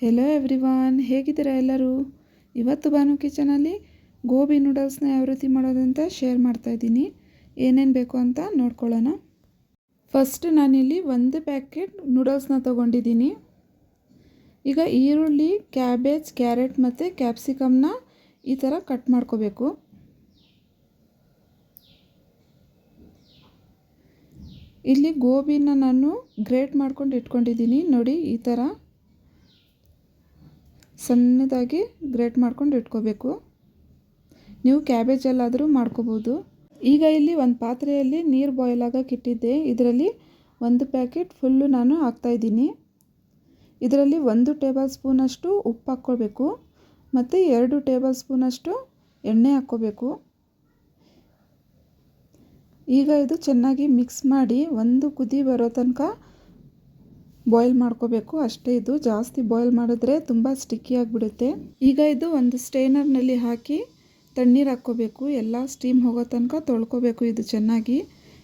Hello everyone ಹೇಗಿದ್ದೀರಾ ಎಲ್ಲರೂ? ಇವತ್ತು ಬಾನು ಕಿಚನಲ್ಲಿ ಗೋಬಿ ನೂಡಲ್ಸ್ನ ಯಾವ ರೀತಿ ಮಾಡೋದಂತ ಶೇರ್ ಮಾಡ್ತಾ ಇದ್ದೀನಿ. ಏನೇನು ಬೇಕು ಅಂತ ನೋಡ್ಕೊಳ್ಳೋಣ. ಫಸ್ಟ್ ನಾನಿಲ್ಲಿ ಒಂದು ಪ್ಯಾಕೆಟ್ ನೂಡಲ್ಸ್ನ ತೊಗೊಂಡಿದ್ದೀನಿ. ಈಗ ಈರುಳ್ಳಿ ಕ್ಯಾಬೇಜ್ ಕ್ಯಾರೆಟ್ ಮತ್ತು ಕ್ಯಾಪ್ಸಿಕಮ್ನ ಈ ಥರ ಕಟ್ ಮಾಡ್ಕೋಬೇಕು. ಇಲ್ಲಿ ಗೋಬಿನ ನಾನು ಗ್ರೇಟ್ ಮಾಡ್ಕೊಂಡು ಇಟ್ಕೊಂಡಿದ್ದೀನಿ. ನೋಡಿ, ಈ ಥರ ಸಣ್ಣದಾಗಿ ಗ್ರೇಟ್ ಮಾಡ್ಕೊಂಡು ಇಟ್ಕೋಬೇಕು. ನೀವು ಕ್ಯಾಬೇಜ್ ಎಲ್ಲಾದರೂ ಮಾಡ್ಕೋಬೋದು. ಈಗ ಇಲ್ಲಿ ಒಂದು ಪಾತ್ರೆಯಲ್ಲಿ ನೀರು ಬಾಯ್ಲ್ ಆಗಕ್ಕೆ ಇಟ್ಟಿದ್ದೆ ಇದರಲ್ಲಿ ಒಂದು ಪ್ಯಾಕೆಟ್ ಫುಲ್ಲು ನಾನು ಹಾಕ್ತಾಯಿದ್ದೀನಿ ಇದರಲ್ಲಿ ಒಂದು ಟೇಬಲ್ ಸ್ಪೂನಷ್ಟು ಉಪ್ಪು ಹಾಕ್ಕೊಳ್ಬೇಕು. ಮತ್ತು ಎರಡು ಟೇಬಲ್ ಸ್ಪೂನಷ್ಟು ಎಣ್ಣೆ ಹಾಕ್ಕೋಬೇಕು ಈಗ ಇದು ಚೆನ್ನಾಗಿ ಮಿಕ್ಸ್ ಮಾಡಿ ಒಂದು ಕುದಿ ಬರೋ ತನಕ ಬಾಯ್ಲ್ ಮಾಡ್ಕೋಬೇಕು. ಅಷ್ಟೇ ಇದು. ಜಾಸ್ತಿ ಬಾಯ್ಲ್ ಮಾಡಿದ್ರೆ ತುಂಬ ಸ್ಟಿಕ್ಕಿ ಆಗಿಬಿಡುತ್ತೆ. ಈಗ ಇದು ಒಂದು ಸ್ಟೇನರ್ನಲ್ಲಿ ಹಾಕಿ ತಣ್ಣೀರು ಹಾಕ್ಕೋಬೇಕು. ಎಲ್ಲ ಸ್ಟೀಮ್ ಹೋಗೋ ತನಕ ತೊಳ್ಕೊಬೇಕು ಇದು ಚೆನ್ನಾಗಿ.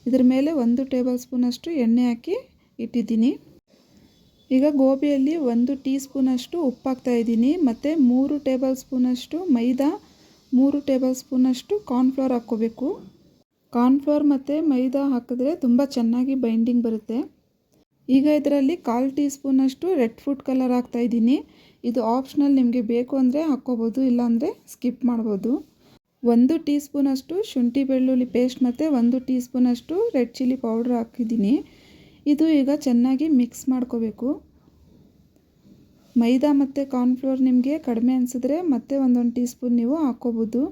ಇದ್ರ ಮೇಲೆ ಒಂದು ಟೇಬಲ್ ಸ್ಪೂನಷ್ಟು ಎಣ್ಣೆ ಹಾಕಿ ಇಟ್ಟಿದ್ದೀನಿ. ಈಗ ಗೋಬಿಯಲ್ಲಿ ಒಂದು ಟೀ ಸ್ಪೂನಷ್ಟು ಉಪ್ಪು ಹಾಕ್ತಾ ಇದ್ದೀನಿ. ಮತ್ತು ಮೂರು ಟೇಬಲ್ ಸ್ಪೂನಷ್ಟು ಮೈದಾ, ಮೂರು ಟೇಬಲ್ ಸ್ಪೂನಷ್ಟು ಕಾರ್ನ್ಫ್ಲೋರ್ ಹಾಕ್ಕೋಬೇಕು. ಕಾರ್ನ್ಫ್ಲೋರ್ ಮತ್ತು ಮೈದಾ ಹಾಕಿದ್ರೆ ತುಂಬ ಚೆನ್ನಾಗಿ ಬೈಂಡಿಂಗ್ ಬರುತ್ತೆ. ಈಗ ಇದರಲ್ಲಿ ಕಾಲು ಟೀ ಸ್ಪೂನಷ್ಟು ರೆಡ್ ಫುಡ್ ಕಲರ್ ಹಾಕ್ತಾಯಿದ್ದೀನಿ ಇದು ಆಪ್ಷನಲ್ ನಿಮಗೆ ಬೇಕು ಅಂದರೆ ಹಾಕ್ಕೋಬೋದು, ಇಲ್ಲಾಂದರೆ ಸ್ಕಿಪ್ ಮಾಡ್ಬೋದು. ಒಂದು ಟೀ ಸ್ಪೂನಷ್ಟು ಶುಂಠಿ ಬೆಳ್ಳುಳ್ಳಿ ಪೇಸ್ಟ್ ಮತ್ತು ಒಂದು ಟೀ ಸ್ಪೂನಷ್ಟು ರೆಡ್ ಚಿಲ್ಲಿ ಪೌಡ್ರ್ ಹಾಕಿದ್ದೀನಿ. ಇದು ಈಗ ಚೆನ್ನಾಗಿ ಮಿಕ್ಸ್ ಮಾಡ್ಕೋಬೇಕು. ಮೈದಾ ಮತ್ತು ಕಾರ್ನ್ಫ್ಲೋರ್ ನಿಮಗೆ ಕಡಿಮೆ ಅನಿಸಿದ್ರೆ ಮತ್ತೆ ಒಂದೊಂದು ಟೀ ಸ್ಪೂನ್ ನೀವು ಹಾಕ್ಕೋಬೋದು.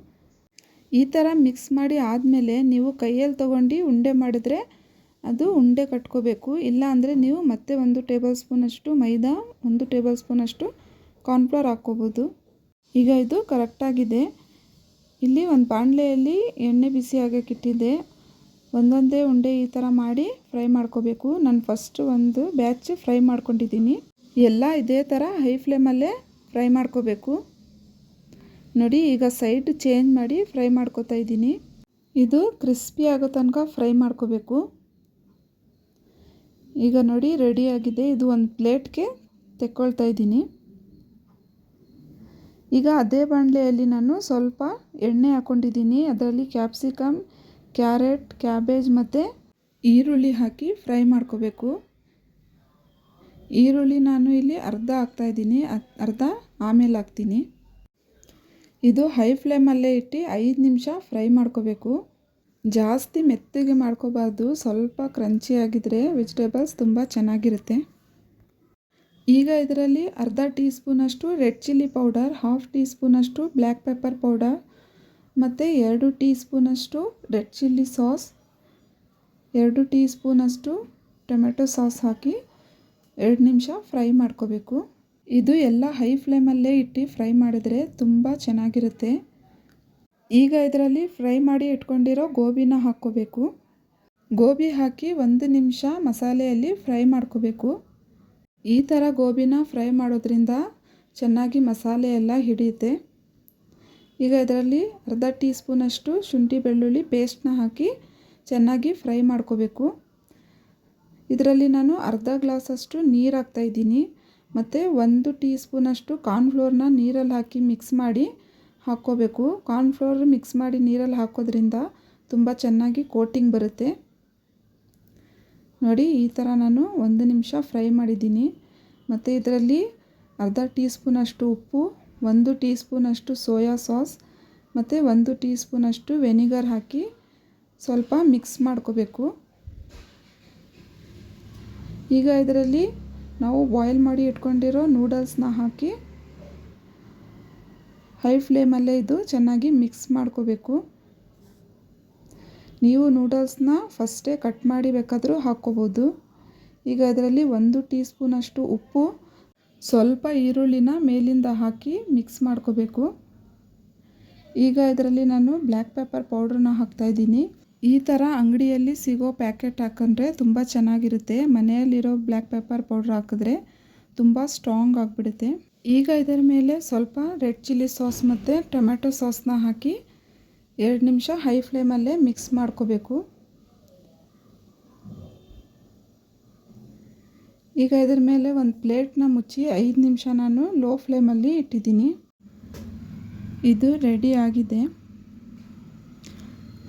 ಈ ಥರ ಮಿಕ್ಸ್ ಮಾಡಿ ಆದಮೇಲೆ ನೀವು ಕೈಯಲ್ಲಿ ತೊಗೊಂಡು ಉಂಡೆ ಮಾಡಿದ್ರೆ ಅದು ಉಂಡೆ ಕಟ್ಕೋಬೇಕು. ಇಲ್ಲ ಅಂದರೆ ನೀವು ಮತ್ತೆ ಒಂದು ಟೇಬಲ್ ಸ್ಪೂನಷ್ಟು ಮೈದಾ, ಒಂದು ಟೇಬಲ್ ಸ್ಪೂನಷ್ಟು ಕಾರ್ನ್ಫ್ಲವರ್ ಹಾಕ್ಕೋಬೋದು. ಈಗ ಇದು ಕರೆಕ್ಟಾಗಿದೆ ಇಲ್ಲಿ ಒಂದು ಬಾಣಲೆಯಲ್ಲಿ ಎಣ್ಣೆ ಬಿಸಿ ಆಗಕ್ಕೆ ಇಟ್ಟಿದ್ದೆ. ಒಂದೊಂದೇ ಉಂಡೆ ಈ ಥರ ಮಾಡಿ ಫ್ರೈ ಮಾಡ್ಕೋಬೇಕು. ನಾನು ಫಸ್ಟ್ ಒಂದು ಬ್ಯಾಚ್ ಫ್ರೈ ಮಾಡ್ಕೊಂಡಿದ್ದೀನಿ. ಎಲ್ಲ ಇದೇ ಥರ ಹೈ ಫ್ಲೇಮಲ್ಲೇ ಫ್ರೈ ಮಾಡ್ಕೋಬೇಕು. ನೋಡಿ, ಈಗ ಸೈಡ್ ಚೇಂಜ್ ಮಾಡಿ ಫ್ರೈ ಮಾಡ್ಕೋತಾ ಇದ್ದೀನಿ. ಇದು ಕ್ರಿಸ್ಪಿ ಆಗೋ ತನಕ ಫ್ರೈ ಮಾಡ್ಕೋಬೇಕು. ಈಗ ನೋಡಿ ರೆಡಿಯಾಗಿದೆ ಇದು ಒಂದು ಪ್ಲೇಟ್ಗೆ ತೆಕ್ಕೊಳ್ತಾ ಇದ್ದೀನಿ. ಈಗ ಅದೇ ಬಾಣಲೆಯಲ್ಲಿ ನಾನು ಸ್ವಲ್ಪ ಎಣ್ಣೆ ಹಾಕ್ಕೊಂಡಿದ್ದೀನಿ ಅದರಲ್ಲಿ ಕ್ಯಾಪ್ಸಿಕಮ್ ಕ್ಯಾರೆಟ್ ಕ್ಯಾಬೇಜ್ ಮತ್ತು ಈರುಳ್ಳಿ ಹಾಕಿ ಫ್ರೈ ಮಾಡ್ಕೋಬೇಕು. ಈರುಳ್ಳಿ ನಾನು ಇಲ್ಲಿ ಅರ್ಧ ಹಾಕ್ತಾಯಿದ್ದೀನಿ ಅರ್ಧ ಆಮೇಲೆ ಹಾಕ್ತೀನಿ. ಇದು ಹೈ ಫ್ಲೇಮಲ್ಲೇ ಇಟ್ಟು ಐದು ನಿಮಿಷ ಫ್ರೈ ಮಾಡ್ಕೋಬೇಕು. ಜಾಸ್ತಿ ಮೆತ್ತಗೆ ಮಾಡ್ಕೋಬಾರ್ದು, ಸ್ವಲ್ಪ ಕ್ರಂಚಿ ಆಗಿದ್ರೆ ವೆಜಿಟೇಬಲ್ಸ್ ತುಂಬ ಚೆನ್ನಾಗಿರುತ್ತೆ. ಈಗ ಇದರಲ್ಲಿ ಅರ್ಧ ಟೀ ಸ್ಪೂನಷ್ಟು red chilli powder half tea ಸ್ಪೂನಷ್ಟು ಬ್ಲ್ಯಾಕ್ ಪೆಪ್ಪರ್ ಪೌಡರ್ ಮತ್ತು ಎರಡು ಟೀ ಸ್ಪೂನಷ್ಟು ರೆಡ್ ಚಿಲ್ಲಿ ಸಾಸ್ ಎರಡು ಟೀ ಸ್ಪೂನಷ್ಟು ಟೊಮೆಟೊ ಸಾಸ್ ಹಾಕಿ ಎರಡು ನಿಮಿಷ ಫ್ರೈ ಮಾಡ್ಕೋಬೇಕು. ಇದು ಎಲ್ಲ ಹೈ ಫ್ಲೇಮಲ್ಲೇ ಇಟ್ಟು ಫ್ರೈ ಮಾಡಿದ್ರೆ ತುಂಬ ಚೆನ್ನಾಗಿರುತ್ತೆ. ಈಗ ಇದರಲ್ಲಿ ಫ್ರೈ ಮಾಡಿ ಇಟ್ಕೊಂಡಿರೋ ಗೋಬಿನ ಹಾಕ್ಕೋಬೇಕು. ಗೋಬಿ ಹಾಕಿ ಒಂದು ನಿಮಿಷ ಮಸಾಲೆಯಲ್ಲಿ ಫ್ರೈ ಮಾಡ್ಕೋಬೇಕು. ಈ ಥರ ಗೋಬಿನ ಫ್ರೈ ಮಾಡೋದ್ರಿಂದ ಚೆನ್ನಾಗಿ ಮಸಾಲೆ ಎಲ್ಲ ಹಿಡಿಯುತ್ತೆ. ಈಗ ಇದರಲ್ಲಿ ಅರ್ಧ ಟೀ ಸ್ಪೂನಷ್ಟು ಶುಂಠಿ ಬೆಳ್ಳುಳ್ಳಿ ಪೇಸ್ಟ್ನ ಹಾಕಿ ಚೆನ್ನಾಗಿ ಫ್ರೈ ಮಾಡ್ಕೋಬೇಕು. ಇದರಲ್ಲಿ ನಾನು ಅರ್ಧ ಗ್ಲಾಸಷ್ಟು ನೀರು ಹಾಕ್ತಾಯಿದ್ದೀನಿ ಮತ್ತು ಒಂದು ಟೀ ಸ್ಪೂನಷ್ಟು ಕಾರ್ನ್ಫ್ಲೋರ್ನ ನೀರಲ್ಲಿ ಹಾಕಿ ಮಿಕ್ಸ್ ಮಾಡಿ ಹಾಕ್ಕೋಬೇಕು. ಕಾರ್ನ್ಫ್ಲೋರ್ ಮಿಕ್ಸ್ ಮಾಡಿ ನೀರಲ್ಲಿ ಹಾಕೋದ್ರಿಂದ ತುಂಬ ಚೆನ್ನಾಗಿ ಕೋಟಿಂಗ್ ಬರುತ್ತೆ. ನೋಡಿ, ಈ ಥರ ನಾನು ಒಂದು ನಿಮಿಷ ಫ್ರೈ ಮಾಡಿದ್ದೀನಿ. ಮತ್ತು ಇದರಲ್ಲಿ ಅರ್ಧ ಟೀ ಸ್ಪೂನಷ್ಟು ಉಪ್ಪು, ಒಂದು ಟೀ ಸ್ಪೂನಷ್ಟು ಸೋಯಾ ಸಾಸ್, ಮತ್ತು ಒಂದು ಟೀ ಸ್ಪೂನಷ್ಟು ವೆನಿಗರ್ ಹಾಕಿ ಸ್ವಲ್ಪ ಮಿಕ್ಸ್ ಮಾಡ್ಕೋಬೇಕು. ಈಗ ಇದರಲ್ಲಿ ನಾವು ಬಾಯ್ಲ್ ಮಾಡಿ ಇಟ್ಕೊಂಡಿರೋ ನೂಡಲ್ಸ್ನ ಹಾಕಿ ಹೈ ಫ್ಲೇಮಲ್ಲೇ ಇದು ಚೆನ್ನಾಗಿ ಮಿಕ್ಸ್ ಮಾಡ್ಕೋಬೇಕು. ನೀವು ನೂಡಲ್ಸ್ನ ಫಸ್ಟೇ ಕಟ್ ಮಾಡಿ ಬೇಕಾದರೂ ಹಾಕ್ಕೋಬೋದು. ಈಗ ಅದರಲ್ಲಿ ಒಂದು ಟೀ ಸ್ಪೂನಷ್ಟು ಉಪ್ಪು, ಸ್ವಲ್ಪ ಈರುಳ್ಳಿನ ಮೇಲಿಂದ ಹಾಕಿ ಮಿಕ್ಸ್ ಮಾಡ್ಕೋಬೇಕು. ಈಗ ಇದರಲ್ಲಿ ನಾನು ಬ್ಲ್ಯಾಕ್ ಪೆಪ್ಪರ್ ಪೌಡ್ರನ್ನ ಹಾಕ್ತಾಯಿದ್ದೀನಿ ಈ ಥರ ಅಂಗಡಿಯಲ್ಲಿ ಸಿಗೋ ಪ್ಯಾಕೆಟ್ ಹಾಕೊಂಡ್ರೆ ತುಂಬ ಚೆನ್ನಾಗಿರುತ್ತೆ. ಮನೆಯಲ್ಲಿರೋ ಬ್ಲ್ಯಾಕ್ ಪೆಪ್ಪರ್ ಪೌಡ್ರ್ ಹಾಕಿದ್ರೆ ತುಂಬ ಸ್ಟ್ರಾಂಗ್ ಆಗಿಬಿಡುತ್ತೆ. ಈಗ ಇದರ ಮೇಲೆ ಸ್ವಲ್ಪ ರೆಡ್ ಚಿಲ್ಲಿ ಸಾಸ್ ಮತ್ತು ಟೊಮೆಟೊ ಸಾಸ್ನ ಹಾಕಿ ಎರಡು ನಿಮಿಷ ಹೈ ಫ್ಲೇಮಲ್ಲೇ ಮಿಕ್ಸ್ ಮಾಡ್ಕೋಬೇಕು. ಈಗ ಇದರ ಮೇಲೆ ಒಂದು ಪ್ಲೇಟ್ನ ಮುಚ್ಚಿ ಐದು ನಿಮಿಷ ನಾನು ಲೋ ಫ್ಲೇಮಲ್ಲಿ ಇಟ್ಟಿದ್ದೀನಿ. ಇದು ರೆಡಿ ಆಗಿದೆ.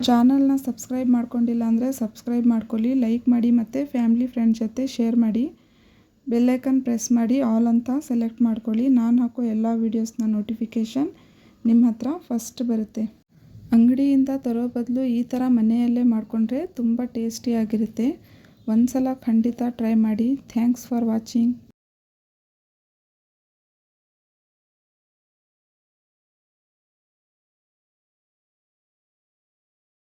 ಚಾನಲ್ನ ಸಬ್ಸ್ಕ್ರೈಬ್ ಮಾಡ್ಕೊಂಡಿಲ್ಲ ಅಂದರೆ ಸಬ್ಸ್ಕ್ರೈಬ್ ಮಾಡ್ಕೊಳ್ಳಿ ಲೈಕ್ ಮಾಡಿ ಮತ್ತು ಫ್ಯಾಮಿಲಿ ಫ್ರೆಂಡ್ಸ್ ಜೊತೆ ಶೇರ್ ಮಾಡಿ. ಬೆಲ್ಲೈಕನ್ ಪ್ರೆಸ್ ಮಾಡಿ ಆಲ್ ಅಂತ ಸೆಲೆಕ್ಟ್ ಮಾಡ್ಕೊಳ್ಳಿ. ನಾನು ಹಾಕೋ ಎಲ್ಲ ವೀಡಿಯೋಸ್ನ ನೋಟಿಫಿಕೇಷನ್ ನಿಮ್ಮ ಹತ್ರ ಫಸ್ಟ್ ಬರುತ್ತೆ. ಅಂಗಡಿಯಿಂದ ತರೋ ಬದಲು ಈ ಥರ ಮನೆಯಲ್ಲೇ ಮಾಡಿಕೊಂಡ್ರೆ ತುಂಬ ಟೇಸ್ಟಿಯಾಗಿರುತ್ತೆ ಒಂದು ಸಲ ಖಂಡಿತ ಟ್ರೈ ಮಾಡಿ. Thanks for watching